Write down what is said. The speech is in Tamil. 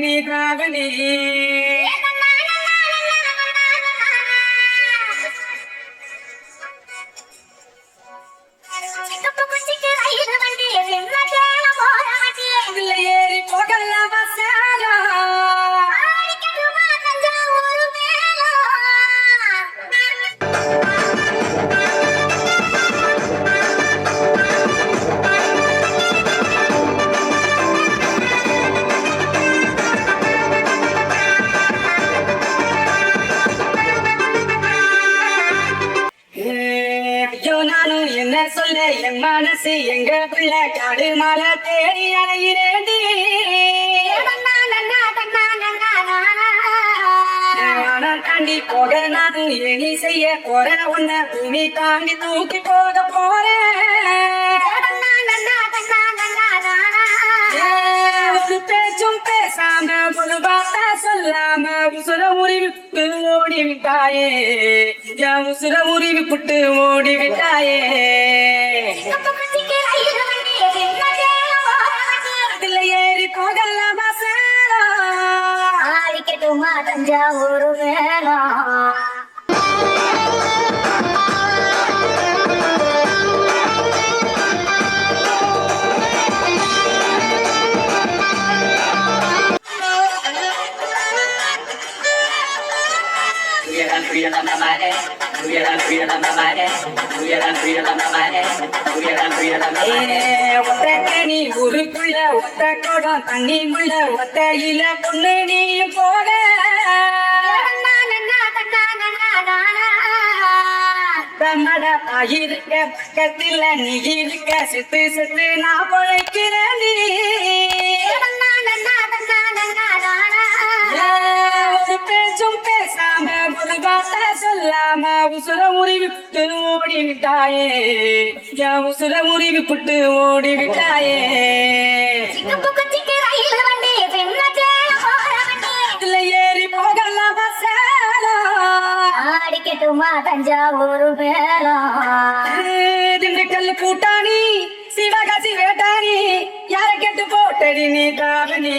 நீ காவணி என்ன சொல்ல என் மனசு எங்க பிள்ளை? காடு மலை தேடி நானும் தாண்டி போக நானும் ஏனி செய்ய போறேன் உன்னை பூமி தாண்டி தூக்கி போக போறேன். சொல்லாம உசுர உருவி ஓடி விட்டாயே என் உசுர உருவி ஓடி விட்டாயே ஏறி போகலாமா சேரா தஞ்சாவூர் வேணா tuyeran mamane, tuyeran tuyeran mamane, tuyeran tuyeran mamane, tuyeran tuyeran mamane. ஒத்த கனி ஊருக்குள்ள ஒத்த குடம் தண்ணி முள்ள ஒத்தையில பொண்ணு போக பக்கத்துல நீ இருக்க சித்து சித்து நான் பொழைக்கிறேன் நீ வார்த்தை சொல்லாம உசுர முறிவி விட்டு ஓடி விட்டாயே என் உசுர முறிவி விட்டு ஓடி விட்டாயே ஏறி போகலாம் அடிக்கட்டுமா தஞ்சாவூர் மேலம் திண்டுக்கல் கூட்டாணி சிவகாசி வேட்டாணி யார கெட்டு போட்டடி நீ தாவணி